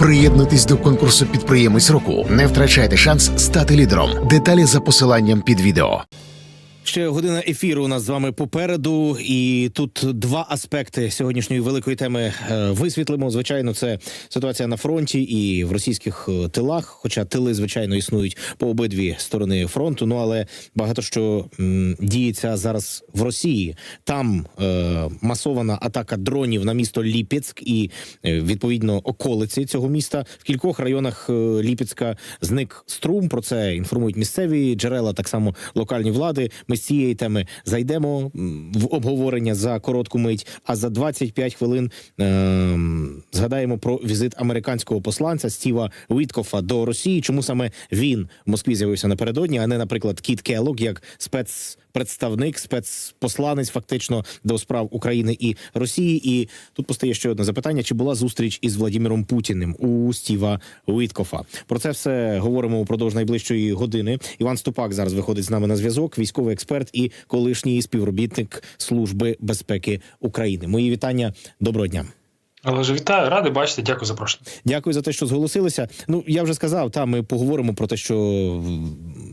Приєднуйтесь до конкурсу підприємець року. Не втрачайте шанс стати лідером. Деталі за посиланням під відео. Ще година ефіру у нас з вами попереду, і тут два аспекти сьогоднішньої великої теми е, висвітлимо. Звичайно, це ситуація на фронті і в російських е, тилах. Хоча тили, звичайно, існують по обидві сторони фронту. Ну але багато що діється зараз в Росії. Там е, масована атака дронів на місто Ліпецьк і е, відповідно околиці цього міста. В кількох районах Ліпецька зник струм. Про це інформують місцеві джерела, так само локальні влади. Ми з цієї теми зайдемо в обговорення за коротку мить. А за 25 хвилин е, згадаємо про візит американського посланця Стіва Віткофа до Росії. Чому саме він в Москві з'явився напередодні, а не, наприклад, Кіт Келлог, як спецпредставник, спецпосланець фактично до справ України і Росії. І тут постає ще одне запитання: чи була зустріч із Владимиром Путіним у Стіва Віткофа? Про це все говоримо упродовж найближчої години. Іван Ступак зараз виходить з нами на зв'язок, військовий експерт і колишній співробітник Служби безпеки України. Мої вітання. Доброго дня. Але ж вітаю, радий бачити. Дякую за запрошення. Дякую за те, що зголосилися. Ну я вже сказав, та ми поговоримо про те, що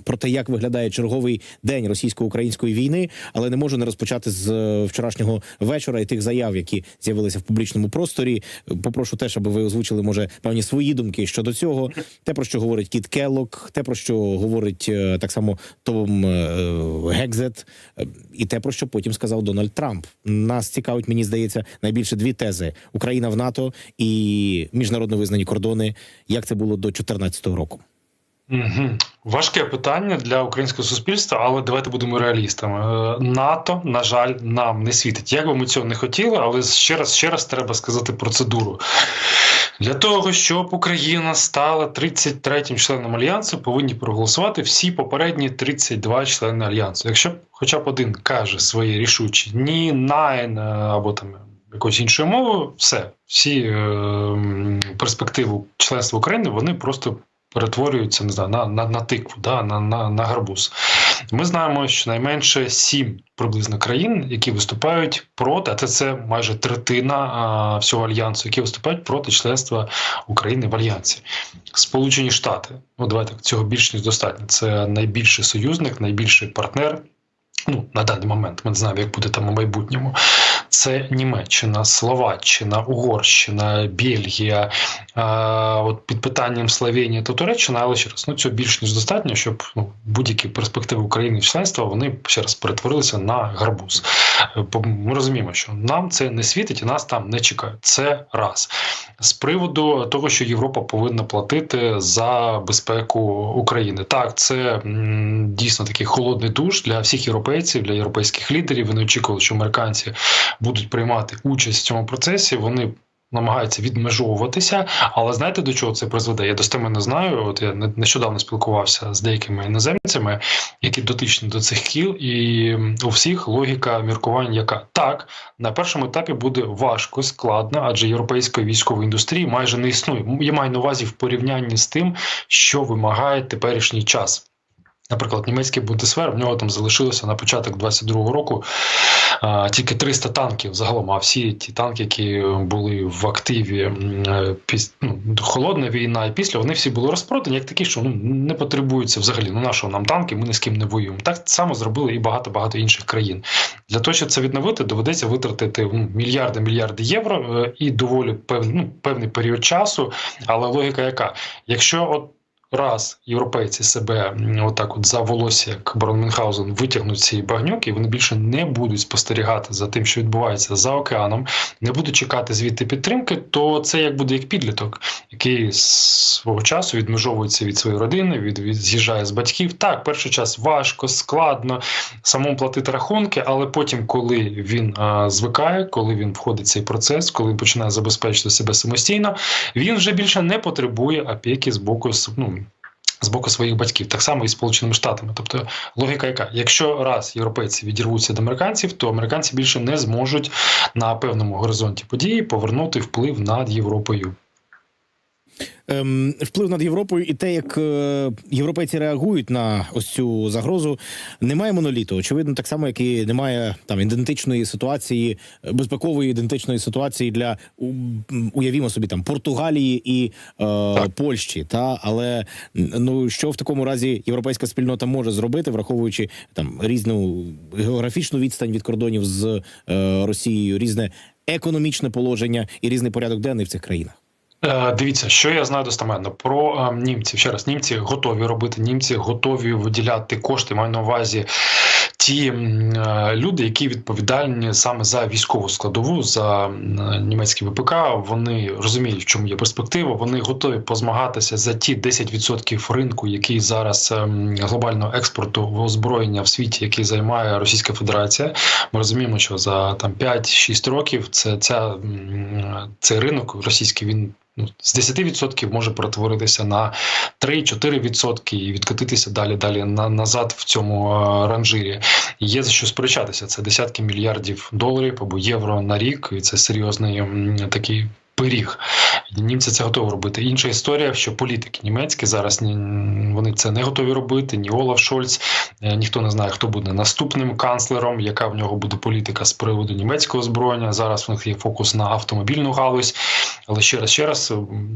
про те, як виглядає черговий день російсько-української війни, але не можу не розпочати з е, вчорашнього вечора і тих заяв, які з'явилися в публічному просторі. Попрошу теж, аби ви озвучили може певні свої думки щодо цього. Те про що говорить Кіт Келлок, те про що говорить е, так само Том е, Гекзет, і те про що потім сказав Дональд Трамп. Нас цікавить, мені здається, найбільше дві тези: Україна в НАТО і міжнародно визнані кордони. Як це було до 2014 року? Угу. Важке питання для українського суспільства, але давайте будемо реалістами. Е, НАТО, на жаль, нам не світить. Як би ми цього не хотіли, але ще раз ще раз треба сказати процедуру. Для того, щоб Україна стала 33-м членом альянсу, повинні проголосувати всі попередні 32 члени альянсу. Якщо хоча б один каже своє рішуче ні, найн або там якоюсь іншою мовою, все, всі е, перспективи членства України вони просто перетворюються не знаю, на, на, на тикву, да, на, на, на гарбуз. Ми знаємо, що найменше сім приблизно країн, які виступають проти, а це, це майже третина а, всього альянсу, які виступають проти членства України в альянсі. Сполучені Штати, ну давайте цього більш ніж достатньо. Це найбільший союзник, найбільший партнер. Ну, на даний момент ми не знаємо, як буде там у майбутньому. Це Німеччина, Словаччина, Угорщина, Бельгія, от під питанням Словенія та Туреччина, але ще раз, ну цього більш ніж достатньо, щоб ну, будь-які перспективи України членства вони ще раз перетворилися на гарбуз. Е, бо Ми розуміємо, що нам це не світить і нас там не чекають. Це раз. З приводу того, що Європа повинна платити за безпеку України. Так, це дійсно такий холодний душ для всіх європейців, для європейських лідерів. Вони очікували, що американці будуть приймати участь в цьому процесі. Вони намагаються відмежовуватися, але знаєте до чого це призведе? Я достеменно знаю. От я не- нещодавно спілкувався з деякими іноземцями, які дотичні до цих кіл, і у всіх логіка міркувань, яка так на першому етапі буде важко, складно, адже європейської військової індустрії майже не існує. Я маю на увазі в порівнянні з тим, що вимагає теперішній час. Наприклад, німецький Бундесвер, в нього там залишилося на початок 22-го року а, тільки 300 танків загалом. А всі ті танки, які були в активі піс, ну, холодна війна і після, вони всі були розпродані, як такі, що ну не потребуються взагалі. Ну нашого нам танки, ми ні з ким не воюємо. Так само зробили і багато багато інших країн. Для того, щоб це відновити, доведеться витратити ну, мільярди мільярди євро е, і доволі певний, ну, певний період часу. Але логіка яка? Якщо от раз європейці себе отак, от за волосся, як Барон Мюнхгаузен, витягнуть ці багнюки, вони більше не будуть спостерігати за тим, що відбувається за океаном, не будуть чекати звідти підтримки, то це як буде як підліток, який свого часу відмежовується від своєї родини, від, від з'їжджає з батьків. Так, перший час важко, складно самому платити рахунки, але потім, коли він а, звикає, коли він входить в цей процес, коли починає забезпечити себе самостійно, він вже більше не потребує опіки з боку ну, з боку своїх батьків, так само і Сполученими Штатами. Тобто логіка яка? Якщо раз європейці відірвуться від американців, то американці більше не зможуть на певному горизонті події повернути вплив над Європою. Ем, вплив над Європою і те, як е, європейці реагують на ось цю загрозу. Немає моноліту. Очевидно, так само, як і немає там ідентичної ситуації, е, безпекової ідентичної ситуації для у- уявімо собі там Португалії і е, Польщі. Та але ну що в такому разі європейська спільнота може зробити, враховуючи там різну географічну відстань від кордонів з е, Росією, різне економічне положення і різний порядок денний в цих країнах. Е, Дивіться, що я знаю достеменно про е, німців. Ще раз, німці готові робити, німці готові виділяти кошти. Маю на увазі ті е, люди, які відповідальні саме за військову складову, за м, німецький ВПК. Вони розуміють, в чому є перспектива. Вони готові позмагатися за ті 10% ринку, який зараз глобального експорту озброєння в світі, який займає Російська Федерація. Ми розуміємо, що за там 5-6 років це ця цей ринок російський він. Ну, з 10% може перетворитися на 3-4% і відкатитися далі далі на назад в цьому е, ранжирі. Є за що сперечатися. Це десятки мільярдів доларів або євро на рік, і це серйозний такий пиріг. Німці це готові робити. Інша історія, що політики німецькі зараз вони це не готові робити. Ні Олаф Шольц, е, ніхто не знає, хто буде наступним канцлером, яка в нього буде політика з приводу німецького зброєння. Зараз в них є фокус на автомобільну галузь. Але ще раз, ще раз,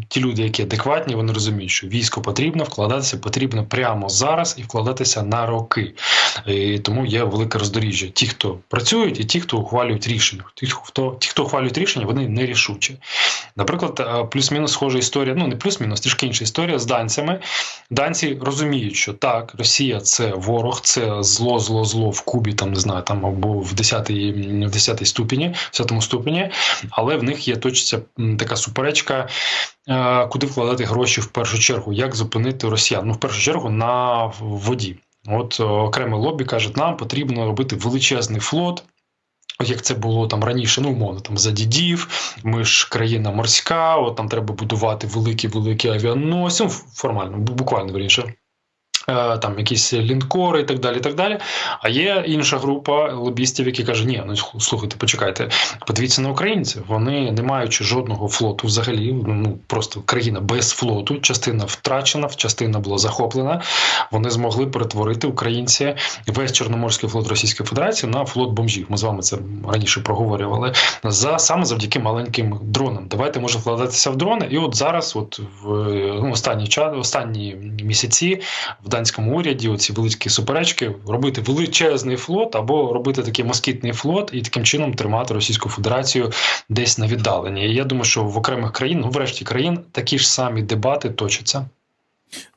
ті люди, які адекватні, вони розуміють, що військо потрібно вкладатися потрібно прямо зараз і вкладатися на роки. І тому є велике роздоріжжя. Ті, хто працюють, і ті, хто ухвалюють рішення. Ті, хто ті, хто ухвалюють рішення, вони нерішучі. Наприклад, е, плюс-мінус схожа історія. Ну не плюс-мінус, трішки інша історія з данцями. Данці розуміють, що так, Росія це ворог, це зло, зло, зло в Кубі, там не знаю, там або в 10-й, в 10-й ступені, в 10 ступені, але в них є точиться така суперечка. е, Куди вкладати гроші в першу чергу? Як зупинити росіян? Ну, в першу чергу на воді. От е, окреме лобі каже, нам потрібно робити величезний флот. Як це було там раніше, ну умовно там за дідів, ми ж країна морська, от там треба будувати великі великі авіаносці, ну, формально, бу- буквально верніше. Е, Там якісь лінкори і так далі. і так далі. А є інша група лобістів, які кажуть, ні, ну слухайте, почекайте, подивіться на українців. Вони не маючи жодного флоту взагалі, ну просто країна без флоту, частина втрачена, частина була захоплена. Вони змогли перетворити українці весь Чорноморський флот Російської Федерації на флот бомжів. Ми з вами це раніше проговорювали. За саме завдяки маленьким дронам. Давайте може вкладатися в дрони. І от зараз, от в ну, останні час, останні місяці, в данському уряді оці великі суперечки робити величезний флот або робити такий москітний флот і таким чином тримати Російську Федерацію десь на віддаленні. І я думаю, що в окремих країн, ну врешті країн, такі ж самі дебати точаться.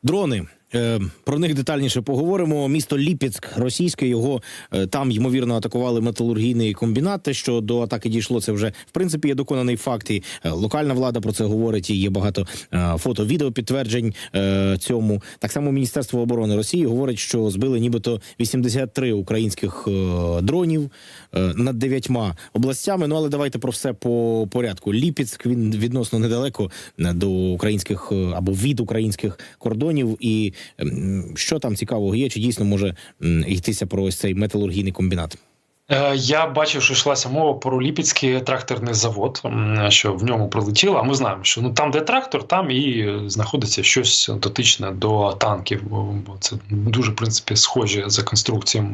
Дрони. Е, Про них детальніше поговоримо. Місто Ліпецьк російське його е, там ймовірно атакували металургійний комбінат. Те, що до атаки дійшло, це вже в принципі є доконаний факт. І е, локальна влада про це говорить. І є багато фото, відео підтверджень цьому. Так само Міністерство оборони Росії говорить, що збили нібито 83 українських дронів над дев'ятьма областями. Ну але давайте про все по порядку. Ліпецьк він відносно недалеко до українських або від українських кордонів. І що там цікавого є? Чи дійсно може йтися про ось цей металургійний комбінат? Е, Я бачив, що йшлася мова про Ліпецький тракторний завод, що в ньому прилетіло. А ми знаємо, що ну там, де трактор, там і знаходиться щось дотичне до танків. бо це дуже в принципі схожі за конструкцією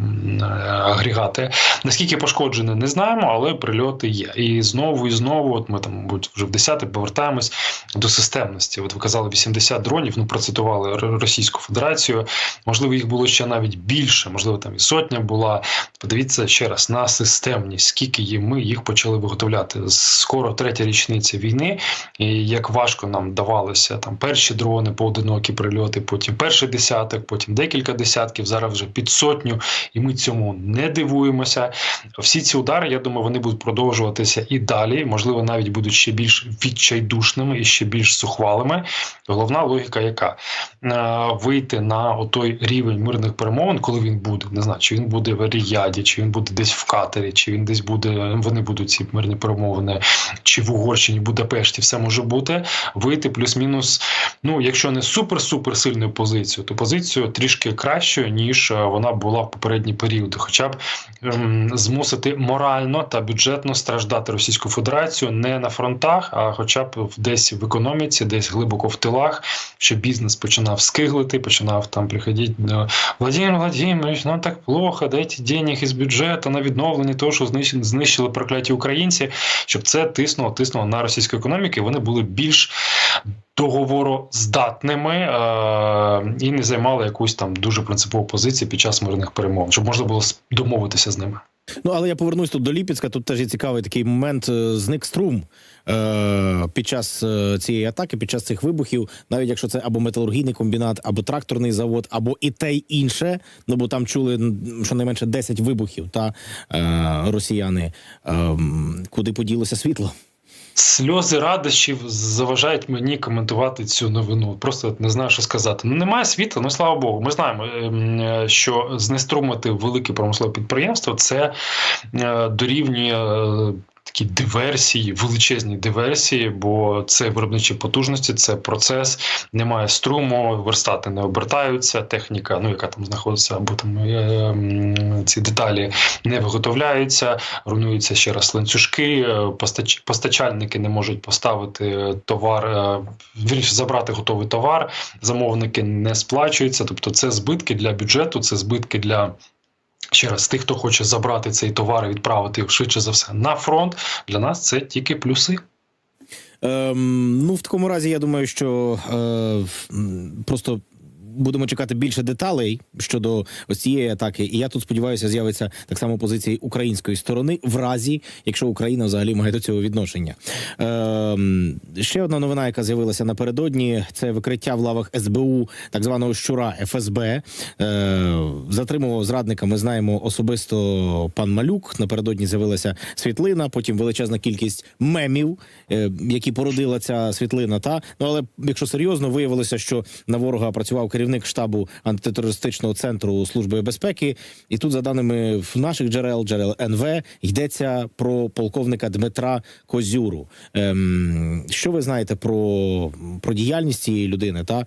агрегати. Наскільки пошкоджені, не знаємо, але прильоти є. І знову і знову, от ми там, мабуть, вже в 10 повертаємось до системності. От ви казали 80 дронів. Ну процитували Російську Федерацію. Можливо, їх було ще навіть більше, можливо, там і сотня була. Подивіться ще раз на системність, скільки є ми їх почали виготовляти. Скоро третя річниця війни, і як важко нам давалося там перші дрони, поодинокі прильоти, потім перший десяток, потім декілька десятків, зараз вже під сотню, і ми цьому не дивуємося. Всі ці удари, я думаю, вони будуть продовжуватися і далі. Можливо, навіть будуть ще більш відчайдушними і ще більш сухвалими. Головна логіка, яка Е, вийти на отой рівень мирних перемовин, коли він буде, не знаю, чи він буде в Ріяді, чи він буде десь в Катері, чи він десь буде, вони будуть ці мирні перемовини, чи в Угорщині, Будапешті, все може бути. Вийти плюс-мінус ну, якщо не супер-супер сильною позицією, то позицію трішки кращою, ніж е, вона була в попередні періоди, хоча б ем, змусити морально та бюджетно страждати Російську Федерацію не на фронтах, а хоча б десь в економіці, десь глибоко в тилах, що бізнес починав скиглити, починав там приходити до Владимир Владимирович, нам так плохо, дайте денег із бюджету на відновлення того, що знищили прокляті українці, щоб це тиснуло, тиснуло на російську економіку, і вони були більш договороздатними е- і не займали якусь там дуже принципову позицію під час мирних перемовин, щоб можна було домовитися з ними. Ну але я повернусь тут до Ліпецька. Тут теж є цікавий такий момент. е, Зник струм е, під час е, цієї атаки, під час цих вибухів, навіть якщо це або металургійний комбінат, або тракторний завод, або і те й інше. Ну бо там чули щонайменше 10 вибухів, та е, росіяни. Е, куди поділося світло? Сльози радощів заважають мені коментувати цю новину. Просто не знаю, що сказати. Ну немає світла, ну слава Богу. Ми знаємо, ем, е, що знеструмити велике промислове підприємство це е, дорівнює. Такі диверсії, величезні диверсії, бо це виробничі потужності, це процес, немає струму, верстати не обертаються, техніка, ну яка там знаходиться, або там е, ці деталі не виготовляються, руйнуються ще раз ланцюжки, е, постач- постачальники не можуть поставити товар, е, вірніше забрати готовий товар, замовники не сплачуються. Тобто, це збитки для бюджету, це збитки для. Ще раз, тих, хто хоче забрати цей товар і відправити швидше за все на фронт, для нас це тільки плюси. Ем, ну, в такому разі, я думаю, що е, просто. Будемо чекати більше деталей щодо ось цієї атаки, і я тут сподіваюся, з'явиться так само позиції української сторони, в разі якщо Україна взагалі має до цього відношення. Ем, ще одна новина, яка з'явилася напередодні, це викриття в лавах СБУ так званого щура ФСБ. Е, затримував зрадника. Ми знаємо особисто пан Малюк. Напередодні з'явилася світлина, потім величезна кількість мемів, е, які породила ця світлина. Та ну але якщо серйозно, виявилося, що на ворога працював керівник штабу антитерористичного центру служби безпеки. І тут, за даними в наших джерел, джерел НВ, йдеться про полковника Дмитра Козюру. Ем, що ви знаєте про, про діяльність цієї людини? Та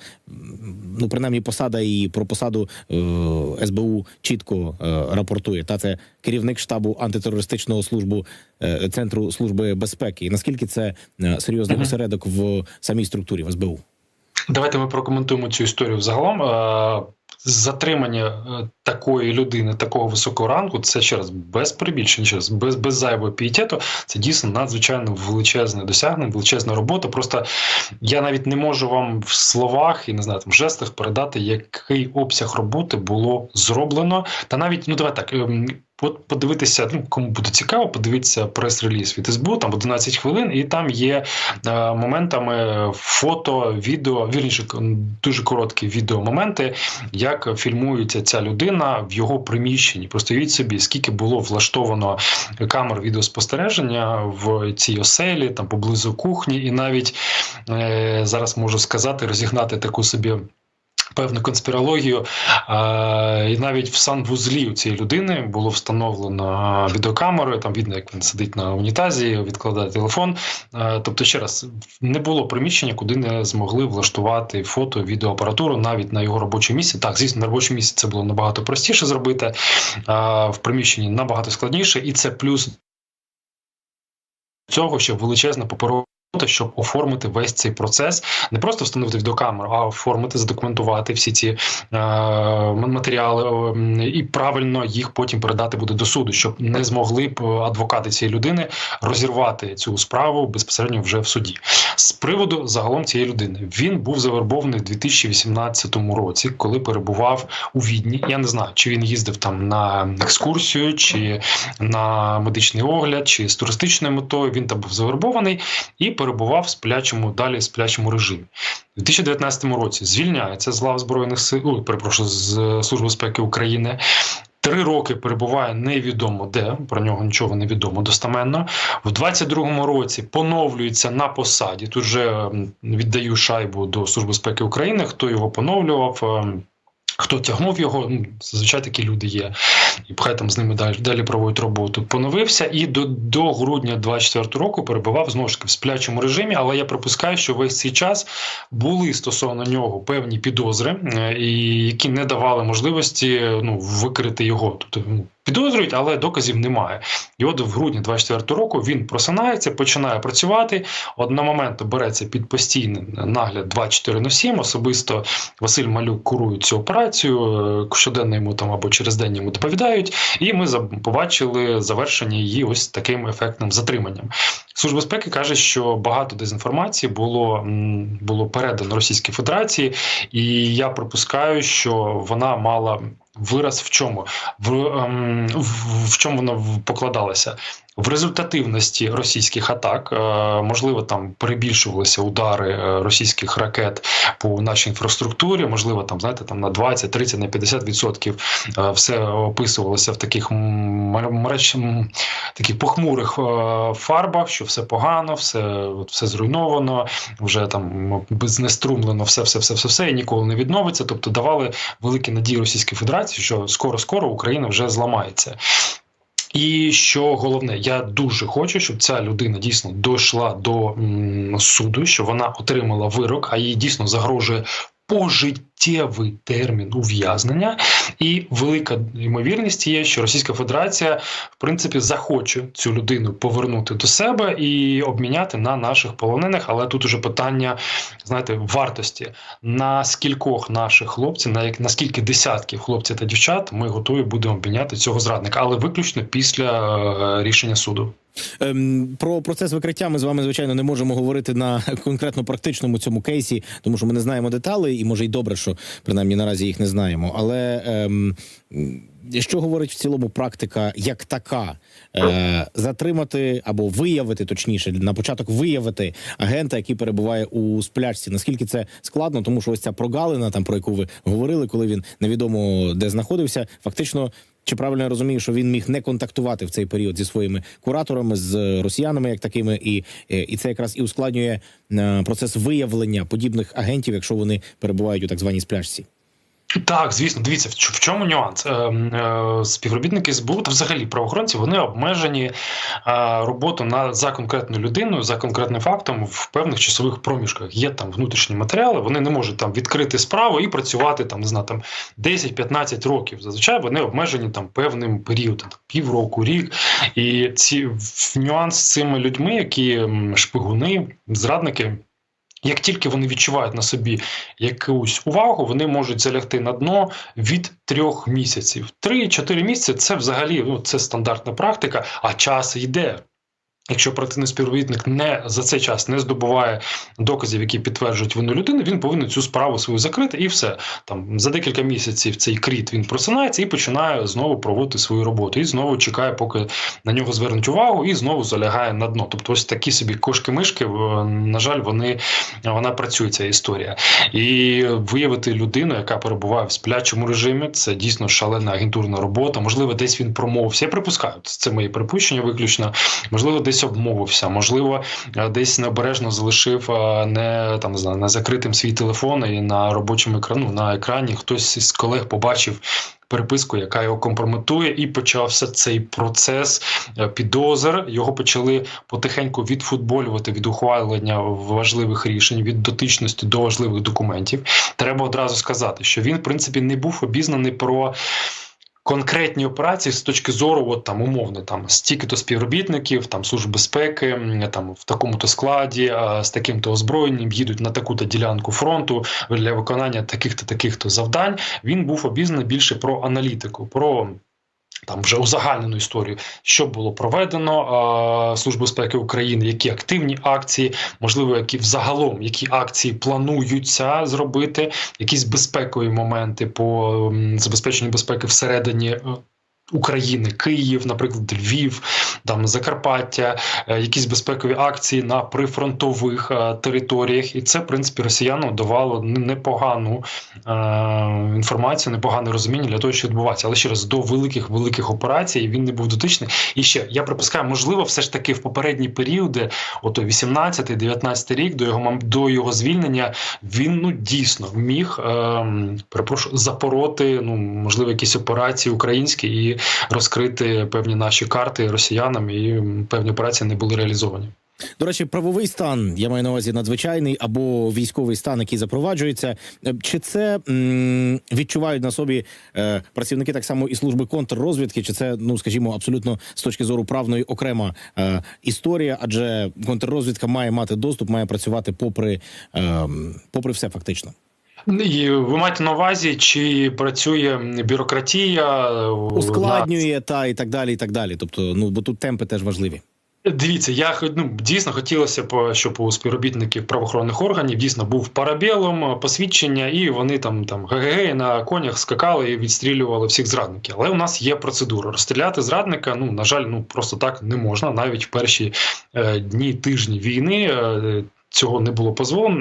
ну принаймні посада і про посаду е, СБУ чітко е, рапортує. Та це керівник штабу антитерористичного службу е, центру служби безпеки. І наскільки це е, серйозний осередок в самій структурі в СБУ? Давайте ми прокоментуємо цю історію взагалом. Е, Затримання е, такої людини, такого високого рангу, це ще раз без перебільшення, ще раз без, без зайвого пієтету. Це дійсно надзвичайно величезне досягнення, величезна робота. Просто я навіть не можу вам в словах і не знаю, там, в жестах передати, який обсяг роботи було зроблено. Та навіть ну давай так. ем, От подивитися, ну кому буде цікаво, подивитися прес-реліз від СБУ, там 11 хвилин, і там є е, моментами фото, відео, вірніше, дуже короткі відеомоменти, як фільмується ця людина в його приміщенні. Просто уявіть собі, скільки було влаштовано камер відеоспостереження в цій оселі, там поблизу кухні, і навіть е, зараз можу сказати, розігнати таку собі. Певну конспірологію, і навіть в санвузлі у цієї людини було встановлено відеокамерою. Там видно, як він сидить на унітазі, відкладає телефон. Тобто, ще раз не було приміщення, куди не змогли влаштувати фото, відеоапаратуру навіть на його робочому місці. Так, звісно, на робочому місці це було набагато простіше зробити, в приміщенні набагато складніше, і це плюс цього, що величезна паперова щоб оформити весь цей процес, не просто встановити відеокамеру, а оформити, задокументувати всі ці е, матеріали е, і правильно їх потім передати буде до суду, щоб не змогли б адвокати цієї людини розірвати цю справу безпосередньо вже в суді. З приводу загалом цієї людини він був завербований в 2018 році, коли перебував у Відні. Я не знаю, чи він їздив там на екскурсію, чи на медичний огляд, чи з туристичною метою. Він там був завербований і перебував в сплячому далі сплячому режимі. У 2019 році звільняється з лав збройних сил, ой, перепрошую, з Служби безпеки України. Три роки перебуває невідомо де, про нього нічого не відомо достаменно. В 22-му році поновлюється на посаді. Тут вже віддаю шайбу до Служби безпеки України. Хто його поновлював? ем, Хто тягнув його, зазвичай такі люди є. І хай там з ними далі далі проводять роботу. Поновився і до, до грудня 24 року перебував знову ж таки в сплячому режимі. Але я припускаю, що весь цей час були стосовно нього певні підозри, е, і які не давали можливості ну викрити його. Тобто ну, підозрюють, але доказів немає. І от в грудні 24 року він просинається, починає працювати. Момент береться під постійний нагляд 24 на 7. Особисто Василь Малюк курує цю операцію. е, Щоденно йому там або через день йому доповідають. І ми побачили завершення її ось таким ефектним затриманням. Служба безпеки каже, що багато дезінформації було, було передано Російській Федерації, і я припускаю, що вона мала вираз в чому? В, ем, в, в чому вона покладалося? В результативності російських атак, е, можливо, там перебільшувалися удари е, російських ракет по нашій інфраструктурі, можливо, там знаєте, там на 20, 30, на 50 відсотків е, все описувалося в таких м- мереж, м, таких похмурих е, фарбах, що все погано, все, все зруйновано, вже там знеструмлено, все, все, все, все, все і ніколи не відновиться. Тобто давали великі надії Російській Федерації, що скоро скоро Україна вже зламається. І що головне, я дуже хочу, щоб ця людина дійсно дійшла до м, суду, що вона отримала вирок, а їй дійсно загрожує пожиттєвий термін ув'язнення. І велика ймовірність є, що Російська Федерація в принципі захоче цю людину повернути до себе і обміняти на наших полонених. Але тут уже питання, знаєте, вартості на скількох наших хлопців, на як на скільки десятків хлопців та дівчат ми готові будемо обміняти цього зрадника, але виключно після е, рішення суду. Ем, про процес викриття ми з вами звичайно не можемо говорити на конкретно практичному цьому кейсі, тому що ми не знаємо деталей, і може й добре, що принаймні наразі їх не знаємо. Але ем, що говорить в цілому практика як така? Е, затримати або виявити, точніше, на початок виявити агента, який перебуває у сплячці. Наскільки це складно, тому що ось ця прогалина, там про яку ви говорили, коли він невідомо де знаходився, фактично. Чи правильно я розумію, що він міг не контактувати в цей період зі своїми кураторами, з росіянами, як такими, і, е, і це якраз і ускладнює е, процес виявлення подібних агентів, якщо вони перебувають у так званій сплячці? Так, звісно, дивіться, в чому нюанс? Е, е, Співробітники СБУ та взагалі правоохоронці вони обмежені е, роботу на за конкретну людину, за конкретним фактом в певних часових проміжках. Є там внутрішні матеріали, вони не можуть там відкрити справу і працювати там, не знаю, там 10-15 років. Зазвичай вони обмежені там певним періодом, там, півроку, рік. І ці в- нюанс з цими людьми, які шпигуни, зрадники. Як тільки вони відчувають на собі якусь увагу, вони можуть залягти на дно від трьох місяців. Три-чотири місяці це взагалі ну, це стандартна практика, а час йде. Якщо оперативний співробітник не за цей час не здобуває доказів, які підтверджують вину людини, він повинен цю справу свою закрити, і все там за декілька місяців цей кріт він просинається і починає знову проводити свою роботу. І знову чекає, поки на нього звернуть увагу, і знову залягає на дно. Тобто, ось такі собі кошки-мишки, на жаль, вони вона працює ця історія. І виявити людину, яка перебуває в сплячому режимі, це дійсно шалена агентурна робота. Можливо, десь він промовився. Я припускаю, це мої припущення виключно. Можливо, десь обмовився, можливо, е, десь необережно залишив е, не там не знаю, не закритим свій телефон і на робочому екрану на екрані хтось із колег побачив. Переписку, яка його компрометує, і почався цей процес е, підозр. Його почали потихеньку відфутболювати від ухвалення важливих рішень, від дотичності до важливих документів. Треба одразу сказати, що він, в принципі, не був обізнаний про. Конкретні операції з точки зору, от там умовно, там стільки-то співробітників, там служб безпеки, там в такому-то складі, з таким-то озброєнням їдуть на таку-то ділянку фронту для виконання таких-то таких-то завдань. Він був обізнаний більше про аналітику, про там вже узагальнену історію, що було проведено Служби безпеки України, які активні акції, можливо, які взагалом які акції плануються зробити, якісь безпекові моменти по забезпеченню безпеки всередині. України, Київ, наприклад, Львів, там Закарпаття, е, якісь безпекові акції на прифронтових е, територіях, і це в принципі росіянам давало непогану е, інформацію, непогане розуміння для того, що відбувається. Але ще раз до великих великих операцій він не був дотичний. І ще я припускаю, можливо, все ж таки в попередні періоди, ото 18-19 рік, до його до його звільнення, він ну дійсно міг е, перепрошую запороти, ну можливо, якісь операції українські і розкрити певні наші карти росіянам, і певні операції не були реалізовані. До речі, правовий стан я маю на увазі надзвичайний або військовий стан, який запроваджується. Е, Чи це м, відчувають на собі е, працівники так само і служби контррозвідки? Чи це, ну скажімо, абсолютно з точки зору правної окрема е, історія? Адже контррозвідка має мати доступ, має працювати попри, е, попри все, фактично. І ви маєте на увазі, чи працює бюрократія Ускладнює та і так далі. І так далі. Тобто, ну бо тут темпи теж важливі. Дивіться, я ну, дійсно хотілося б, щоб у співробітників правоохоронних органів дійсно був парабелом, посвідчення, і вони там там ГГ на конях скакали і відстрілювали всіх зрадників. Але у нас є процедура. Розстріляти зрадника, ну на жаль, ну просто так не можна. Навіть в перші е, дні тижні війни. Е, Цього не було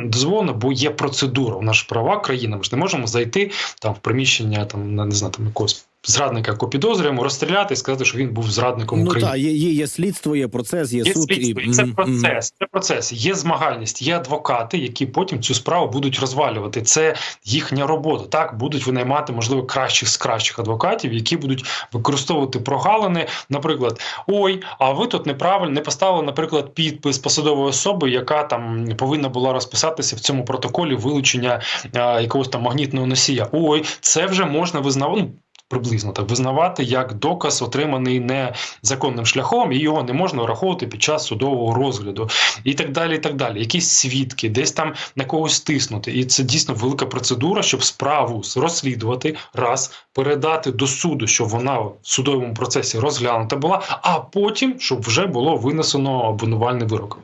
дозволено, бо є процедура. У нас права країна. Ми ж не можемо зайти там в приміщення, там не знаю, там якогось зрадника, підозрюємо, розстріляти і сказати, що він був зрадником Ну України. так, є, є, є слідство, є процес, є, Є суд слідство, і це процес. Це процес. Є змагальність, є адвокати, які потім цю справу будуть розвалювати. Це їхня робота. Так будуть винаймати, можливо, кращих з кращих адвокатів, які будуть використовувати прогалини. Наприклад, ой, а ви тут неправильно не поставили, наприклад, підпис посадової особи, яка там повинна була розписатися в цьому протоколі вилучення а, якогось там магнітного носія. Ой, це вже можна визнавати. Приблизно так визнавати як доказ, отриманий незаконним шляхом, і його не можна враховувати під час судового розгляду, і так далі. і так далі. Якісь свідки, десь там на когось тиснути. І це дійсно велика процедура, щоб справу розслідувати, раз передати до суду, щоб вона в судовому процесі розглянута була, а потім щоб вже було винесено обвинувальний вирок.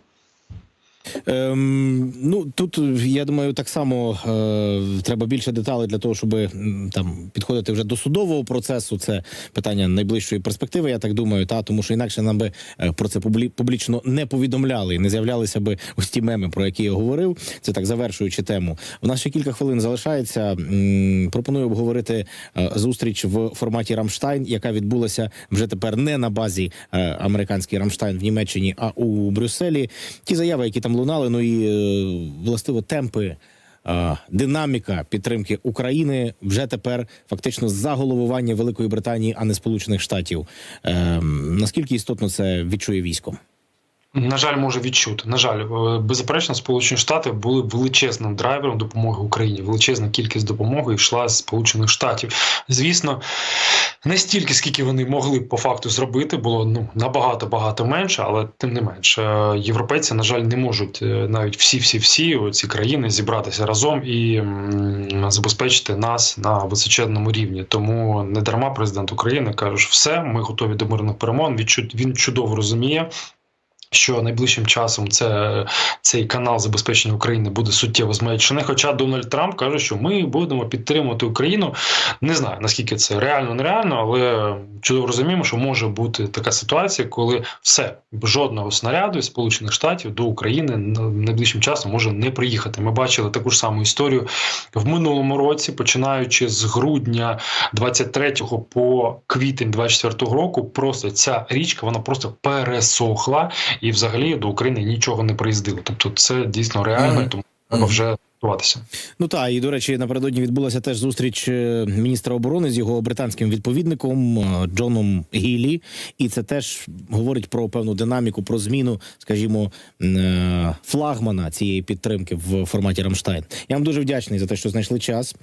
Ем, ну тут я думаю, так само е, треба більше деталей для того, щоб там підходити вже до судового процесу. Це питання найближчої перспективи. Я так думаю, та тому що інакше нам би е, про це публі- публічно не повідомляли і не з'являлися би ось ті меми, про які я говорив. Це так завершуючи тему. У нас ще кілька хвилин залишається. Пропоную обговорити е, зустріч в форматі Рамштайн, яка відбулася вже тепер не на базі е, американський Рамштайн в Німеччині, а у Брюсселі. Ті заяви, які там лунали, ну і е, властиво темпи. е, Динаміка підтримки України вже тепер фактично за головування Великої Британії, а не Сполучених Штатів. Ем, наскільки істотно це відчує військо? На жаль, може відчути. На жаль, е, беззаперечно, Сполучені Штати були величезним драйвером допомоги Україні. Величезна кількість допомоги йшла з Сполучених Штатів. Звісно, не стільки, скільки вони могли по факту зробити, було ну набагато багато менше, але тим не менше, Е, європейці, на жаль, не можуть е, навіть всі, всі, всі ці країни зібратися разом і забезпечити нас на височенному рівні. Тому не дарма президент України каже, що все, ми готові до мирних перемовин. Він Він чудово розуміє. Що найближчим часом це цей канал забезпечення України буде суттєво зменшений. Хоча Дональд Трамп каже, що ми будемо підтримувати Україну. Не знаю наскільки це реально, нереально, але чудово розуміємо, що може бути така ситуація, коли все жодного снаряду із Сполучених Штатів до України на- найближчим часом може не приїхати. Ми бачили таку ж саму історію в минулому році, починаючи з грудня 23 по квітень 24 року. Просто ця річка вона просто пересохла і взагалі до України нічого не приїздило. Тобто, це дійсно реально, тому треба вже. Ну так, і до речі, напередодні відбулася теж зустріч е, міністра оборони з його британським відповідником е, Джоном Гілі, і це теж говорить про певну динаміку, про зміну, скажімо, е, флагмана цієї підтримки в форматі Рамштайн. Я вам дуже вдячний за те, що знайшли час.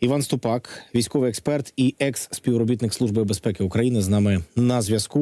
Іван Ступак, військовий експерт і екс-співробітник Служби безпеки України, з нами на зв'язку.